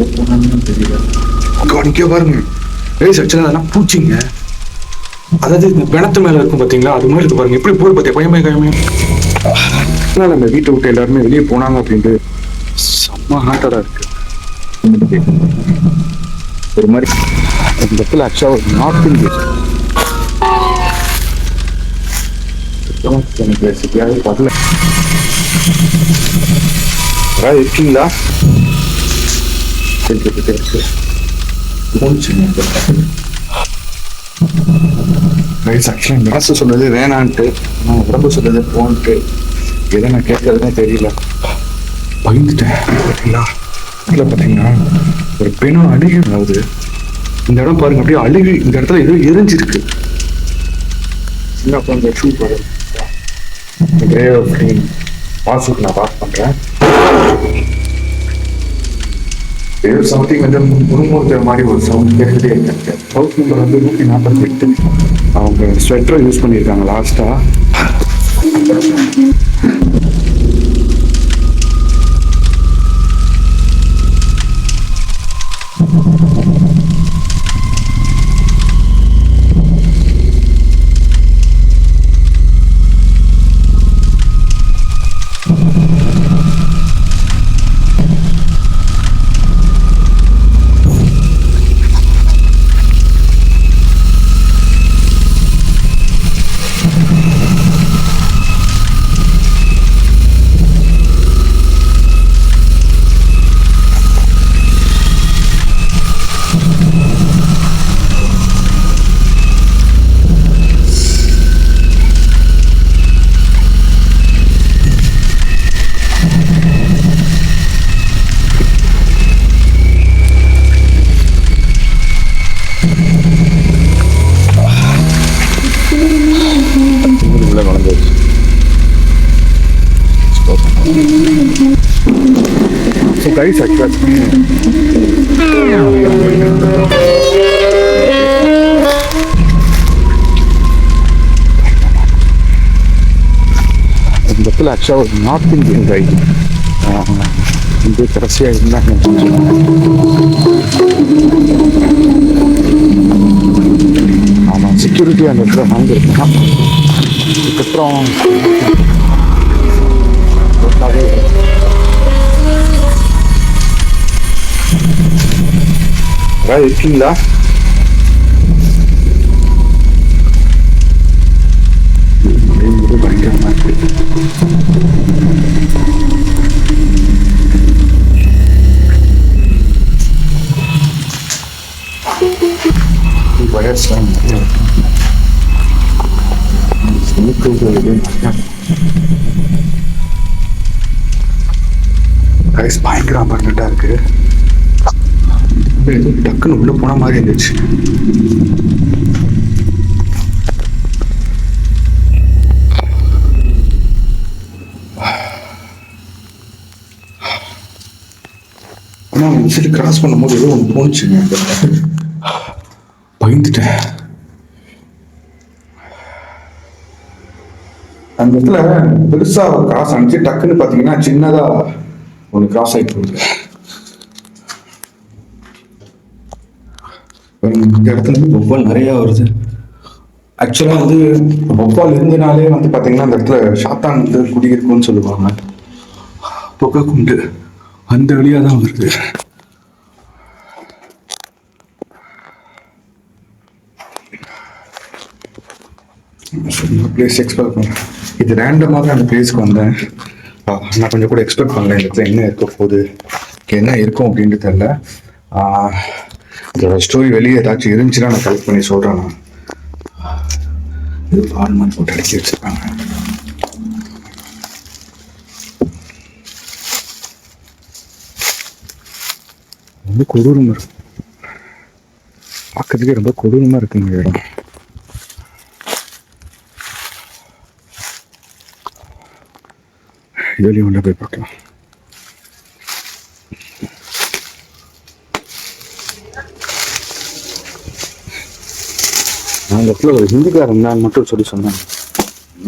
எங்க போனான்னு தெரியல கவனிக்க பாருங்க ரைஸ் ஆக்சுவலாக அதெல்லாம் பூச்சிங்க. அதாவது இந்த பிணத்து மேல இருக்கும் பாத்தீங்களா? அது மாதிரி இருக்கு பாருங்க. எப்படி போய் பார்த்தியா பயமே கயமே அதனால அந்த வீட்டை விட்டு எல்லாருமே வெளியே போனாங்க அப்படின்ட்டு செம்ம ஹாட்டரா இருக்கு. ஒரு மாதிரி இந்த இடத்துல ஆக்சுவலாக ஒரு நார்த் இந்தியன் எனக்கு ரெசிபியாவே வரல யாராவது இருக்கீங்களா? கேட்டுக்கிட்டே இருக்கு ரைஸ் ஆக்சுவலாக மனசு சொன்னது வேணான்ட்டு நான் உடம்பு சொன்னது போன்ட்டு எதை நான் கேட்கறதுனே தெரியல பயந்துட்டேன் பார்த்தீங்களா இல்லை பார்த்தீங்கன்னா ஒரு பெண்ணும் அழுகி ஆகுது இந்த இடம் பாருங்க அப்படியே அழுகி இந்த இடத்துல ஏதோ எரிஞ்சிருக்கு சின்ன குழந்தை ஷூ பாருங்க பாஸ்போர்ட் நான் பாஸ் பண்ணுறேன் ஏதோ சம்திங் வந்து முறுமுறுக்கிற மாதிரி ஒரு சவுண்ட் கேட்டுகிட்டே இருக்காங்க. ஹவுஸ் நம்பர் வந்து நூற்றி நாற்பத்தி எட்டு. அவங்க ஸ்வெட்டர் யூஸ் பண்ணியிருக்காங்க லாஸ்ட்டாக உள்ள நுழைஞ்சிருச்சு ஸோ கைஸ் ஆக்சுவலாக இந்த இடத்துல ஆக்சுவலாக ஒரு நார்த் இந்தியன் கை இந்திய கடைசியாக இருந்தாங்க ஆமாம் செக்யூரிட்டி அந்த இடத்துல வாங்கியிருக்கான். அதுக்கப்புறம் யாராவது இருக்கீங்களா இது போன மாதிரி இருந்துச்சு. ஆனால் சரி கிராஸ் பண்ணும்போது ஏதோ ஒன்று போணுச்சுங்க பயந்துட்டேன். அந்த இடத்துல பெருசா கிராஸ் அனுப்பிச்சு டக்குன்னு பார்த்தீங்கன்னா சின்னதாக ஒன்று கிராஸ் ஆகிட்டு போகுது. இந்த இடத்துல இருந்து வௌவால் நிறைய வருது. ஆக்சுவலாக வந்து வௌவால் இருந்தனாலே வந்து பார்த்தீங்கன்னா அந்த இடத்துல சாத்தான் வந்து குடியிருக்கும்னு சொல்லுவாங்க. புகை குண்டு அந்த வழியாக தான் வருது. பிளேஸ் எக்ஸ்ப்ளோர் பண்ணேன் இது ரேண்டமாக தான் அந்த பிளேஸ்க்கு வந்தேன். நான் கொஞ்சம் கூட எக்ஸ்பெக்ட் பண்ணல. இந்த இடத்துல என்ன இருக்க போகுது? என்ன இருக்கும் அப்படின்ட்டு தெரில இந்த ஸ்டோரி வெளியே ஏதாச்சும் இருந்துச்சுன்னா நான் கலெக்ட் பண்ணி சொல்கிறேன் நான். இது ஃபார்மன் போட்டு அடிச்சு வச்சிருக்காங்க. ரொம்ப கொடூரமாக இருக்கும் பார்க்கறதுக்கே ரொம்ப கொடூரமாக இருக்குங்க இந்த இடம் இதுலேயும் ஒன்றா போய் பார்க்கலாம். அந்த இடத்துல ஒரு ஹிந்திக்காரன் தான் மட்டும் சொல்லி சொன்னாங்க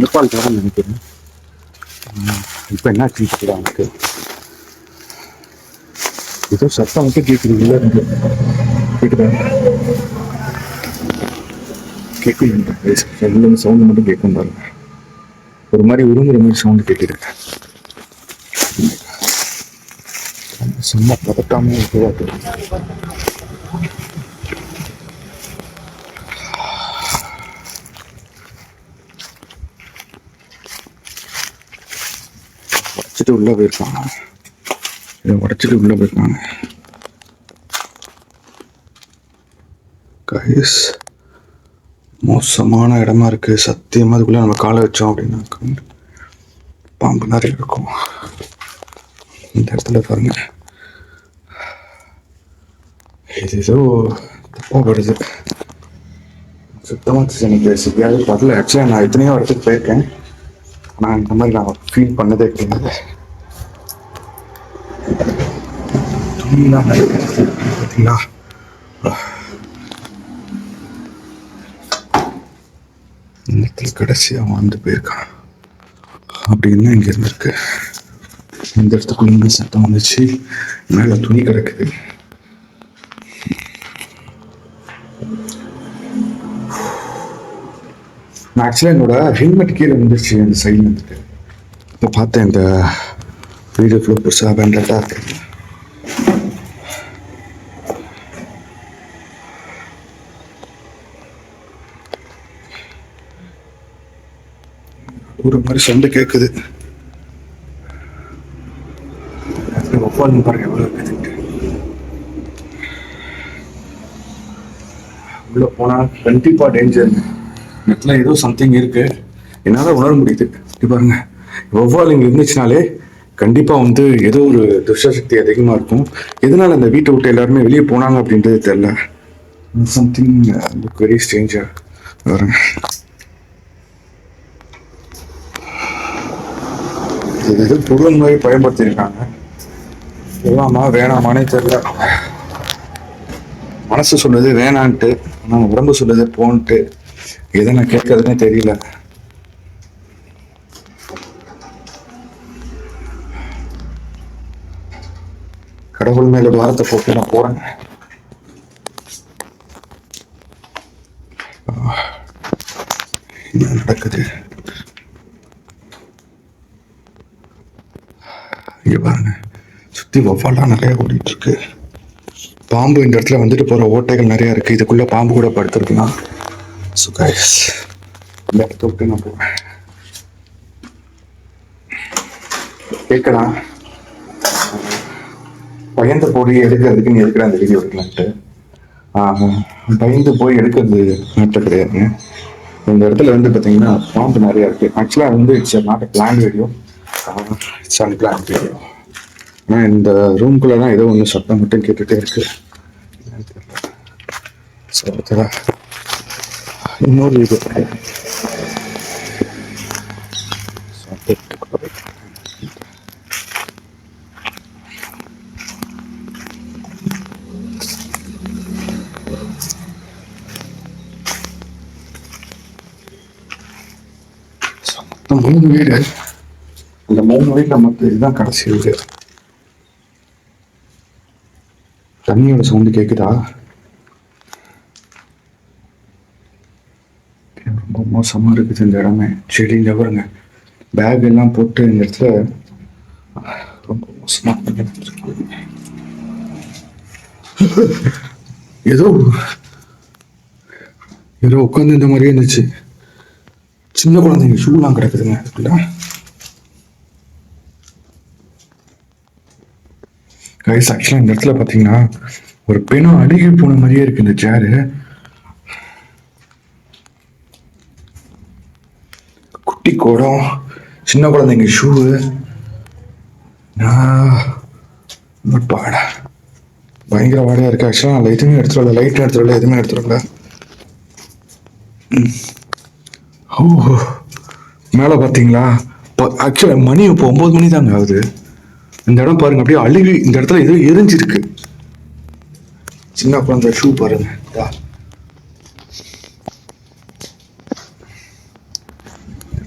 நேபாளக்காரன் நினைக்கிறேன். இப்போ என்ன தெரியல அவனுக்கு. ஏதோ சத்தம் மட்டும் கேட்குறீங்களா உள்ள இருந்து கேட்குதா கேட்குது சவுண்ட் சவுண்டு மட்டும் கேட்கும் பாருங்க. ஒரு மாதிரி உருங்குற மாதிரி சவுண்டு கேட்குது சும்மா பதட்டாம தெரியும் உடச்சிட்டு உள்ள போயிருக்காங்க. இதை உடச்சிட்டு உள்ள போயிருக்காங்க. கைஸ் மோசமான இடமா இருக்கு. சத்தியமா அதுக்குள்ள நம்ம காலை வச்சோம் அப்படின்னா பாம்பு நிறைய இருக்கும். இந்த இடத்துல பாருங்க. இது ஏதோ தப்பா வருது சுத்தமாக எனக்கு சரியாவது வரல ஆக்சுவலாக நான் எத்தனையோ இடத்துக்கு போயிருக்கேன். ஆனால் இந்த மாதிரி நான் ஃபீல் பண்ணதே கிடையாது. துணிலாம் பார்த்தீங்களா? இந்த இடத்துல கடைசியாக வாழ்ந்து போயிருக்கான். அப்படின்னு இங்கே இருந்திருக்கு. இந்த இடத்துக்குள்ள சத்தம் வந்துச்சு. மேல துணி கிடக்குது. ஆக்சுவலாக என்னோட ஹெல்மெட் கீழே வந்துருச்சு அந்த சைடில் வந்துட்டு இப்போ பார்த்தேன் இந்த வீடியோ ஃபுல்லாக புதுசாக பேண்டட்டாக இருக்கு. ஒரு மாதிரி சண்டை கேட்குது ஒப்பாளி பாருங்க எவ்வளோ இருக்குதுன்ட்டு. உள்ளே போனால் கண்டிப்பாக டேஞ்சர் நெட்டில் ஏதோ சம்திங் இருக்கு. என்னால் உணர முடியுது. இப்படி பாருங்க. வௌவால் இங்கே இருந்துச்சுனாலே கண்டிப்பாக வந்து ஏதோ ஒரு துஷ்டசக்தி அதிகமாக இருக்கும். எதனால அந்த வீட்டை விட்டு எல்லாருமே வெளியே போனாங்க அப்படின்றது தெரில சம்திங் லுக் வெரி ஸ்ட்ரேஞ்சாக பாருங்க. இது எது பொருள் மாதிரி பயன்படுத்தியிருக்காங்க. எல்லாமா வேணாமானே தெரியல. மனசு சொல்லுது வேணான்ட்டு ஆனால் உடம்பு சொல்லுது போன்ட்டு. எதை நான் கேட்கறதுனே தெரியல. கடவுள் மேல பாரத்தை போட்டு நான் போறேன். என்ன நடக்குது? இங்க பாருங்க. சுத்தி வவ்வாலாம் நிறைய ஓடிட்டு இருக்கு. பாம்பு இந்த இடத்துல வந்துட்டு போற ஓட்டைகள் நிறைய இருக்கு. இதுக்குள்ள பாம்பு கூட படுத்திருக்கலாம். ஸோ கைஸ் இந்த இடத்த நான் போவேன் கேட்கலாம் பயந்து போய் எடுக்கிறதுக்கு நீ எடுக்கிற? அந்த வீடியோ எடுக்கலான்ட்டு பயந்து போய் எடுக்கிறது மேட்டர் கிடையாதுங்க இந்த இடத்துல வந்து பார்த்தீங்கன்னா பாம்பு நிறைய இருக்கு. ஆக்சுவலாக வந்து it's not plan video it's an plan video ஆனால் இந்த ரூம்குள்ளே தான் ஏதோ ஒன்று சத்தம் மட்டும் கேட்டுகிட்டே இருக்கு. ஸோ இன்னொரு இது. மூணு வீடு இந்த மூணு வீடு நமக்கு இதுதான் கடைசி வீடு. தண்ணியோட சவுண்டு கேக்குதா? மோசமாக மோசமா இருக்குது இந்த இடமே. செடி இங்க பாருங்க. பேக் எல்லாம் போட்டு இந்த இடத்துல ரொம்ப மோசமாக ஏதோ ஏதோ உட்காந்து இந்த மாதிரியே இருந்துச்சு. சின்ன குழந்தைங்க ஷூலாம் கிடக்குதுங்க. அதுக்குள்ள கைஸ் ஆக்சுவலாக இந்த இடத்துல பார்த்தீங்கன்னா ஒரு பெணும் அழுகி போன மாதிரியே இருக்கு இந்த சேரு குட்டி குடம் சின்ன குழந்தைங்க ஷூவு பாடா. பயங்கர வாடையா இருக்கு. ஆக்சுவலாக நான் எதுவுமே எடுத்துடல. லைட்டும் எடுத்துடல. எதுவுமே எடுத்துடல. ஓ மேலே பார்த்தீங்களா ஆக்சுவலாக மணி இப்போ ஒம்பது மணி தாங்க ஆகுது. இந்த இடம் பாருங்க. அப்படியே அழுகி இந்த இடத்துல எதுவும் எரிஞ்சிருக்கு. சின்ன குழந்தை ஷூ பாருங்க.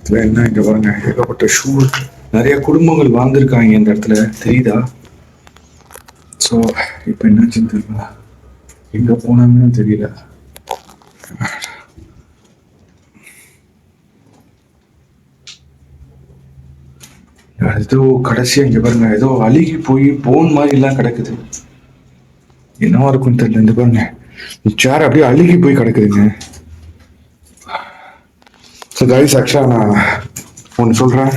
இடத்துல என்ன இங்க பாருங்க ஏகப்பட்ட ஷூ நிறைய குடும்பங்கள் வாழ்ந்திருக்காங்க இந்த இடத்துல. தெரியுதா? ஸோ இப்போ என்னாச்சுன்னு தெரியல எங்க போனாங்கன்னு தெரியல. ஏதோ கடைசியா இங்க பாருங்க ஏதோ அழுகி போய் போன் மாதிரி எல்லாம் கிடக்குது. என்னவா இருக்கும்னு தெரியல இந்த பாருங்க. சேர் அப்படியே அழுகி போய் கிடக்குதுங்க. ஸோ கைஸ் ஆக்சுவலாக நான் ஒன்று சொல்கிறேன்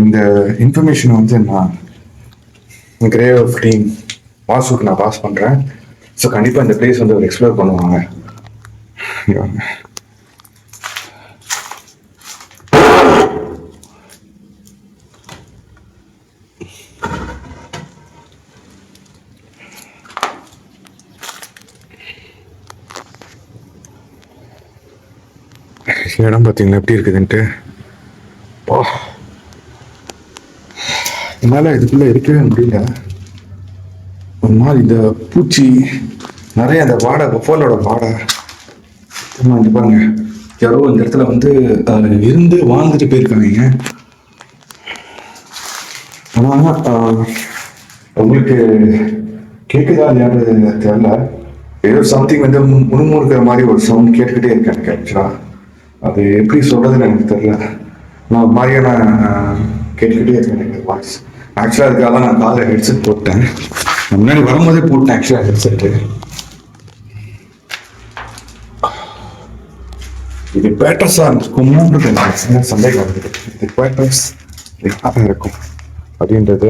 இந்த இன்ஃபர்மேஷனை வந்து நான் கிரே ஆஃப் டீம் வாசுக்கு நான் பாஸ் பண்ணுறேன் ஸோ கண்டிப்பாக இந்த பிளேஸ் வந்து அவர் எக்ஸ்ப்ளோர் பண்ணுவாங்க. இடம் பார்த்தீங்களா? எப்படி இருக்குதுன்ட்டு? பா. என்னால் இதுக்குள்ளே இருக்கவே முடியல. ஒரு மாதிரி இந்த பூச்சி நிறைய அந்த வாடை பஃபலோட வாடை. வந்து பாருங்க. யாரோ இந்த இடத்துல வந்து இருந்து வாழ்ந்துட்டு போயிருக்காங்க ஆனால் உங்களுக்கு கேட்குதா இல்லையான்னு தெரியல. ஏதோ சம்திங் வந்து மு- மாதிரி ஒரு சவுண்ட் கேட்டுக்கிட்டே இருக்கேன் எனக்கு அது எப்படி சொல்றதுன்னு எனக்கு தெரியல. நான் ஒரு மாதிரியான கேட்டுக்கிட்டே இருக்கேன் எனக்கு வாய்ஸ் ஆக்சுவலாக அதுக்காக நான் காலில் ஹெட்செட் போட்டேன். முன்னாடி வரும்போதே போட்டேன் ஆக்சுவலாக ஹெட்செட்டு இது பேட்டர்ஸாக இருக்குமோன்றது எனக்கு சின்ன சந்தேகம் இருக்குது இது பேட்டர்ஸ் யாராக இருக்கும்? அப்படின்றது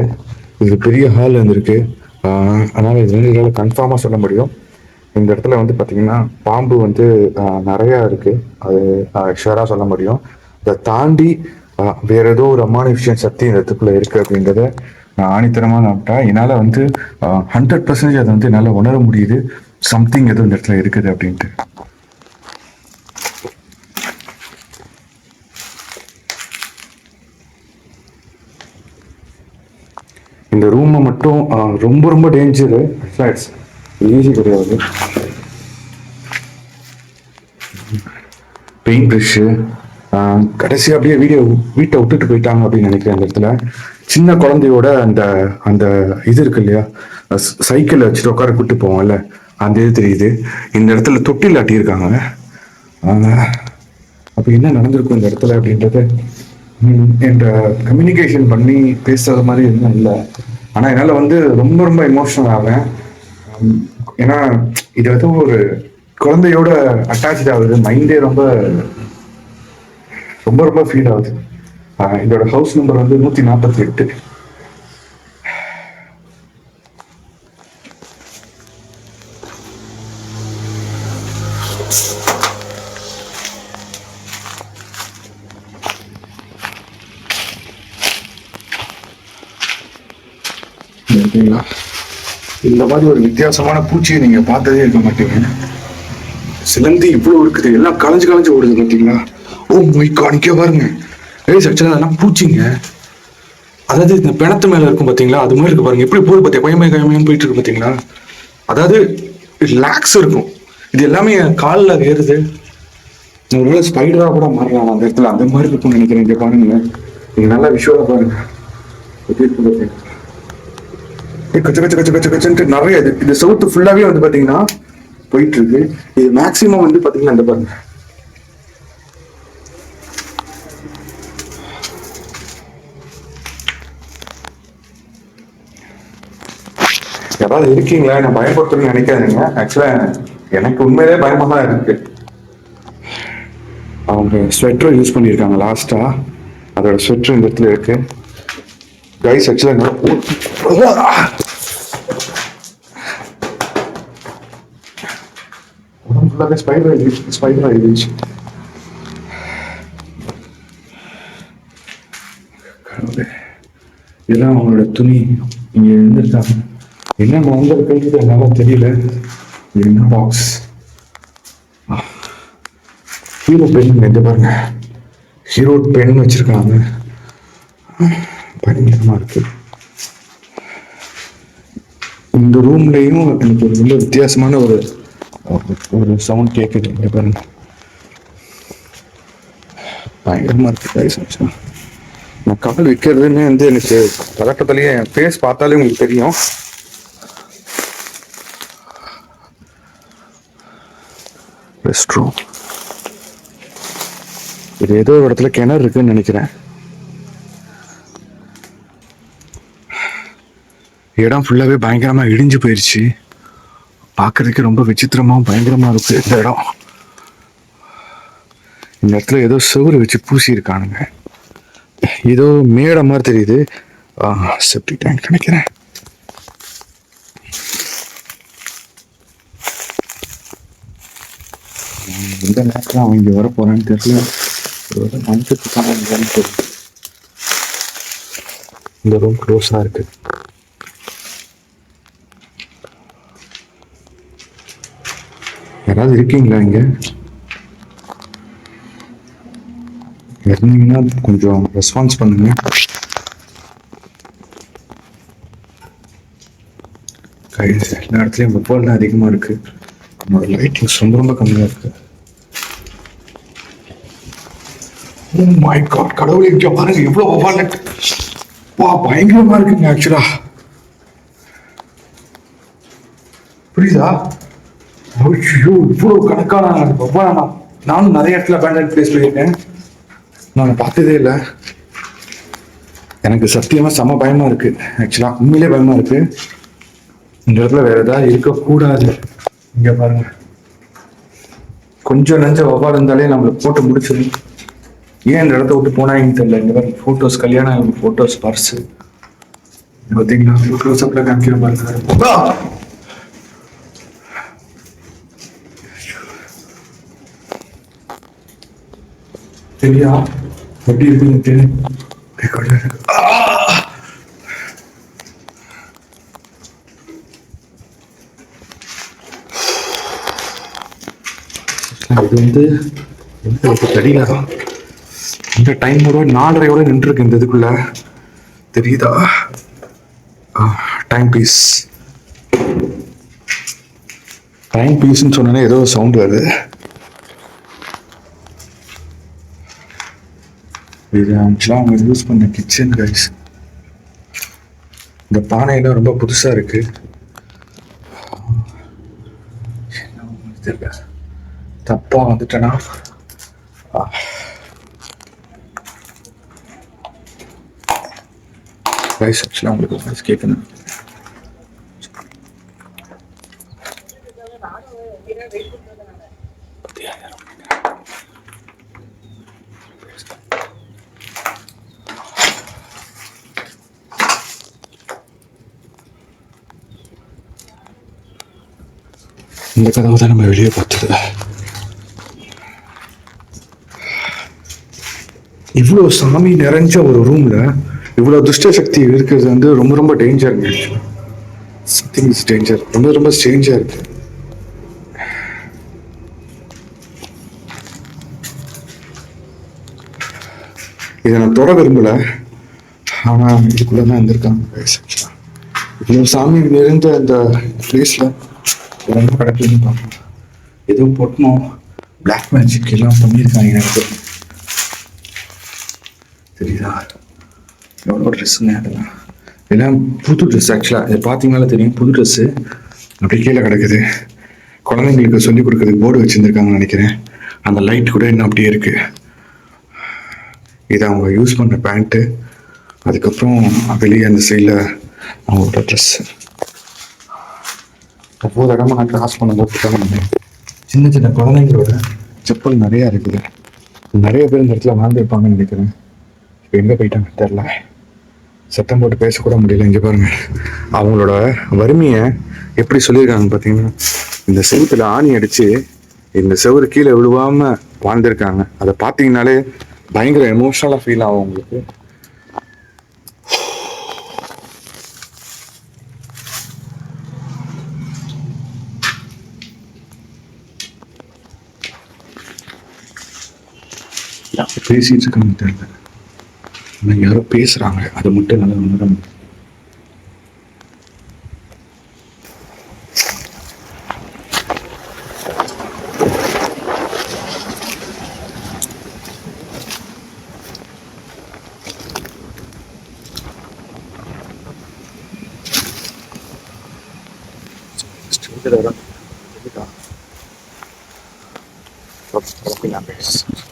இது பெரிய ஹால் இருந்திருக்கு. அதனால் இது வந்து கன்ஃபார்மாக சொல்ல முடியும். இந்த இடத்துல வந்து பார்த்தீங்கன்னா பாம்பு வந்து நிறையா இருக்கு. அது ஷுவராக சொல்ல முடியும். அதை தாண்டி வேற ஏதோ ஒரு விஷயம் சக்தி இந்த இடத்துக்குள்ள இருக்கு அப்படின்றத நான் ஆணித்தனமாக நம்பிட்டேன் என்னால் வந்து ஹண்ட்ரட் பர்சன்டேஜ் அதை வந்து என்னால் உணர முடியுது. சம்திங் எதுவும் இந்த இடத்துல இருக்குது அப்படின்ட்டு. இந்த ரூமை மட்டும் ரொம்ப ரொம்ப டேஞ்சரு ஃப்ளாட்ஸ் ஈஸி கிடையாது. பெயிண்ட் ப்ரஷ்ஷு கடைசி அப்படியே வீடியோ வீட்டை விட்டுட்டு போயிட்டாங்க அப்படின்னு நினைக்கிறேன் அந்த இடத்துல. சின்ன குழந்தையோட அந்த அந்த இது இருக்கு இல்லையா? சைக்கிள் வச்சுட்டு உட்கார கூட்டு போவோம்ல. அந்த இது தெரியுது. இந்த இடத்துல தொட்டில் ஆட்டியிருக்காங்க. அப்போ என்ன நடந்திருக்கும் இந்த இடத்துல அப்படின்றது? என்ற கம்யூனிகேஷன் பண்ணி பேசுறது மாதிரி எதுவும் இல்லை. ஆனால் என்னால் வந்து ரொம்ப ரொம்ப எமோஷனல் ஆவேன். ஏன்னா இது வந்து ஒரு குழந்தையோட அட்டாச் ஆகுது. மைண்டே ரொம்ப ரொம்ப ரொம்ப ஃபீல் ஆகுது. ஆஹ் இதோட ஹவுஸ் நம்பர் வந்து நூற்றி நாற்பத்தி எட்டு. இந்த மாதிரி ஒரு வித்தியாசமான பூச்சியை நீங்க பார்த்ததே இருக்க மாட்டீங்க. சிலந்தி இவ்வளவு இருக்குது எல்லாம் களைஞ்சு களைஞ்சு ஓடுது பார்த்தீங்களா ஓ மை காணிக்க பாருங்க. ஏய் ஆக்சுவலாக அதெல்லாம் பூச்சிங்க. அதாவது இந்த பிணத்து மேல இருக்கும் பாத்தீங்களா? அது மாதிரி இருக்கு பாருங்க. எப்படி போகுது பாத்தியா? பயமே பயமே போயிட்டு இருக்கு பாத்தீங்களா? அதாவது லாக்ஸ் இருக்கும். இது எல்லாமே என் காலில் ஏறுது. ஒருவேளை ஸ்பைடரா கூட மாறலாம் அந்த இடத்துல. அந்த மாதிரி இருக்கும்னு நினைக்கிறேன். இங்க பாருங்க. நீங்க நல்லா விஷுவலா பாருங்க. எப்படி இருக்கு பாத்தீங்க கச்ச கச்ச கச்ச கச்ச கச்சன்ட்டு நிறைய இது. இந்த சவுத்து ஃபுல்லாவே வந்து பாத்தீங்கன்னா போயிட்டு இருக்கு இது மேக்சிமம் வந்து பாத்தீங்கன்னா இந்த பாருங்க. யாராவது இருக்கீங்களா? என்ன பயப்படுத்தணும்னு நினைக்காதீங்க. ஆக்சுவலா எனக்கு உண்மையிலே பயமா தான் இருக்கு. அவங்க ஸ்வெட்டர் யூஸ் பண்ணியிருக்காங்க லாஸ்டா அதோட ஸ்வெட்டர் இந்த இடத்துல இருக்கு. கைஸ் ஆக்சுவலா உடம்பு ஃபுல்லாகவே ஸ்பைடர் ஆயிடுச்சு ஸ்பைடர் ஆயிடுச்சு கடவுளே இதெல்லாம் அவங்களோட துணி. இங்க இருந்திருக்காங்க. என்ன வந்திருக்குன்றது என்னால தெரியல. என்ன பாக்ஸ் ஹீரோ பென் எங்க பாருங்க. ஹீரோ பென் வச்சிருக்காங்க. பயங்கரமாக இருக்குது இந்த ரூம்லேயும் எனக்கு ஒரு நல்ல வித்தியாசமான ஒரு ஒரு சவுண்ட் கேட்குது இங்கே பாருங்க. பயங்கரமாக இருக்குது நான் கால் விற்கிறதுன்னு வந்து எனக்கு பதட்டத்துலேயே என் ஃபேஸ் பார்த்தாலே உங்களுக்கு தெரியும். ரெஸ்ட் ரூம் இது ஏதோ ஒரு இடத்துல கிணறு இருக்குன்னு நினைக்கிறேன். இடம் ஃபுல்லாகவே பயங்கரமாக இடிஞ்சு போயிடுச்சு பார்க்குறதுக்கு ரொம்ப விசித்திரமாகவும் பயங்கரமாக இருக்கு இந்த இடம். இந்த இடத்துல ஏதோ சுவர் வச்சு பூசியிருக்கானுங்க. ஏதோ மேடை மாதிரி தெரியுது. செப்டி டேங்க் நினைக்கிறேன். எந்த நேரத்தில் அவன் இங்கே வர போறான்னு தெரியல ஒருவேளை இந்த ரூம் க்ளோஸாக இருக்கு. யாராவது இருக்கீங்களா இங்க? இருந்தீங்கன்னா கொஞ்சம் ரெஸ்பான்ஸ் பண்ணுங்க. கைது எல்லா இடத்துலையும் வெப்பம் தான் அதிகமாக இருக்கு. நம்மளோட லைட்டிங்ஸ் ரொம்ப ரொம்ப கம்மியாக இருக்கு. ஓ மை காட் கடவுளே இங்க பாருங்க எவ்வளோ வவ்வால் வா பயங்கரமாக இருக்குங்க ஆக்சுவலாக புரியுதா? ஐயோ இவ்வளவு கணக்கான வவ்வால் நான் நானும் நிறைய இடத்துல பேண்டட் பிளேஸ் பண்ணியிருக்கேன் நான் பார்த்ததே இல்லை. எனக்கு சத்தியமா செம பயமா இருக்கு. ஆக்சுவலா உண்மையிலே பயமா இருக்கு. இந்த இடத்துல வேற ஏதாவது இருக்கக்கூடாது. இங்க பாருங்க. கொஞ்சம் நஞ்ச வவ்வால் இருந்தாலே நம்மளை போட்டு முடிச்சிடும். ஏன் இந்த இடத்த விட்டு போனாங்கன்னு தெரியல. இந்த மாதிரி ஃபோட்டோஸ் கல்யாணம் ஃபோட்டோஸ் பர்ஸ் பார்த்தீங்களா க்ளோஸ் காமிக்கிற மாதிரி தெரியா? எப்படி இருக்குன்னு இருக்கு இது வந்து எந்த தெரியல. இந்த டைமோட நாலரையோட நின்றுருக்கு இந்த இதுக்குள்ள. தெரியுதா? டைம் பீஸ் டைம் பீஸ்ன்னு சொன்னோன்னே ஏதோ சவுண்ட் வருது. இது ஆக்சுவலாக அவங்க யூஸ் பண்ண கிச்சன் கைஸ் இந்த பானையெல்லாம் ரொம்ப புதுசாக இருக்கு. தப்பாக வந்துட்டேன்னா தெரியல. தப்பா வந்துட்டேனா? கைஸ் ஆக்சுவலாக உங்களுக்கு ரைஸ் கேட்கணும். இந்த கதவை தான் நம்ம வெளியே பார்த்தது இவ்வளோ சாமி நிறைஞ்ச ஒரு ரூம்ல இவ்வளோ துஷ்ட சக்தி இருக்கிறது வந்து ரொம்ப ரொம்ப டேஞ்சருங்க சம்திங் இஸ் டேஞ்சர் ரொம்ப ரொம்ப ஸ்ட்ரேஞ்சா இருக்கு. இதை நான் தொட விரும்பல. ஆனா இதுக்குள்ள தான் இருந்திருக்காங்க இவ்வளோ சாமி நிறைந்த அந்த பிளேஸ்ல ரொம்ப கிடக்குதுன்னு பார்ப்போம். ஏதோ பொட்டணும் பிளாக் மேஜிக் எல்லாம் பண்ணியிருக்காங்க எனக்கு தெரியுதா? எவ்வளோ ட்ரெஸ்ஸுங்க அதெல்லாம் எல்லாம் புது ட்ரெஸ் ஆக்சுவலாக இது பார்த்தீங்கனால தெரியும். புது ட்ரெஸ்ஸு அப்படியே கீழே கிடக்குது. குழந்தைங்களுக்கு சொல்லி கொடுக்குறது போர்டு வச்சுருந்துருக்காங்கன்னு நினைக்கிறேன். அந்த லைட் கூட இன்னும் அப்படியே இருக்குது இது அவங்க யூஸ் பண்ண பேண்ட்டு அதுக்கப்புறம் வெளியே அந்த சைடில் அவங்களோட ட்ரெஸ்ஸு ஒவ்வொரு இடமா நான் கிராஸ் பண்ணும்போது சின்ன சின்ன குழந்தைங்களோட செப்பல் நிறையா இருக்குது. நிறைய பேர் இந்த இடத்துல வாழ்ந்துருப்பாங்கன்னு நினைக்கிறேன். இப்போ எங்கே போயிட்டாங்க தெரில சத்தம் போட்டு பேசக்கூட முடியல இங்கே பாருங்க. அவங்களோட வறுமையை எப்படி சொல்லியிருக்காங்க பார்த்தீங்கன்னா இந்த செவுத்துல ஆணி அடிச்சு இந்த செவுரு கீழே விழுவாம வாழ்ந்திருக்காங்க. அதை பார்த்தீங்கனாலே பயங்கர எமோஷனலாக ஃபீல் ஆகும் உங்களுக்கு யார் பேசிட்டு இருக்காங்க தெரியல ஆனா யாரோ பேசுறாங்க அது மட்டும் நல்லா உணர முடியும் Thank you.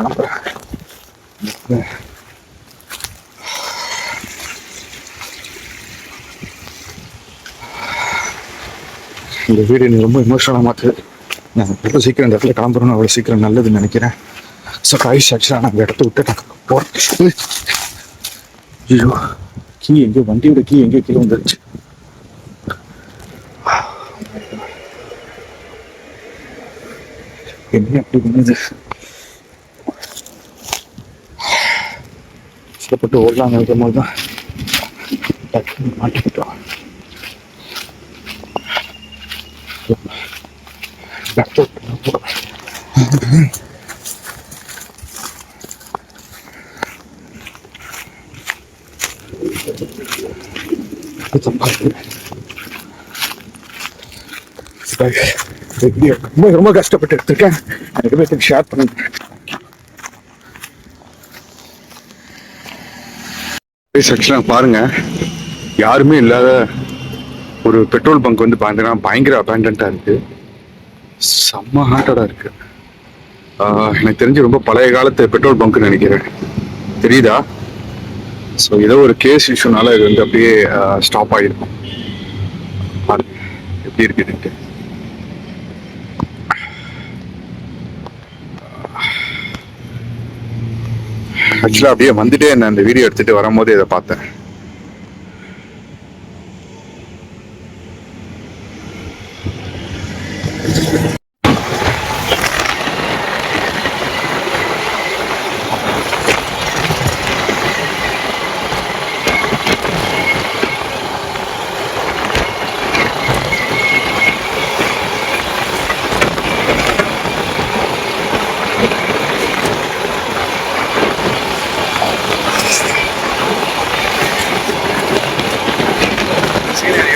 அனுப்புகிறேன் இந்த வீடு எனக்கு ரொம்ப இமோஷனலாக மாற்றுது நான் எவ்வளோ சீக்கிரம் இந்த இடத்துல கிளம்புறோம்னு அவ்வளோ சீக்கிரம் நல்லதுன்னு நினைக்கிறேன். ஸோ காய்ஸ் ஆக்சுவலாக நான் அந்த இடத்த விட்டு நான் போகிறேன் ஐயோ கீ எங்கேயோ வண்டியோட கீ எங்கேயோ கீழே வந்துருச்சு என்ன அப்படி பண்ணுது. கஷ்டப்பட்டு ஓடலாம் நினைக்கும் போது தான் டக்குன்னு மாட்டிக்கிட்டோம் ரொம்ப ரொம்ப கஷ்டப்பட்டு எடுத்திருக்கேன் எனக்கு பேருக்கு ஷேர் பண்ணுங்க ஆக்சுவலாக பாருங்கள் யாருமே இல்லாத ஒரு பெட்ரோல் பங்க் வந்து பார்த்தீங்கன்னா பயங்கர அபேண்டண்ட்டாக இருக்குது செம்ம ஹார்ட்டடாக இருக்குது எனக்கு தெரிஞ்சு ரொம்ப பழைய காலத்து பெட்ரோல் பங்க்னு நினைக்கிறேன். தெரியுதா? ஸோ ஏதோ ஒரு கேஸ் இஷ்யூனால இது வந்து அப்படியே ஸ்டாப் ஆகிருக்கும். எப்படி இருக்குதுன்ட்டு ஆக்சுவலாக அப்படியே வந்துட்டே நான் இந்த வீடியோ எடுத்துட்டு வரும்போது இதை பார்த்தேன்.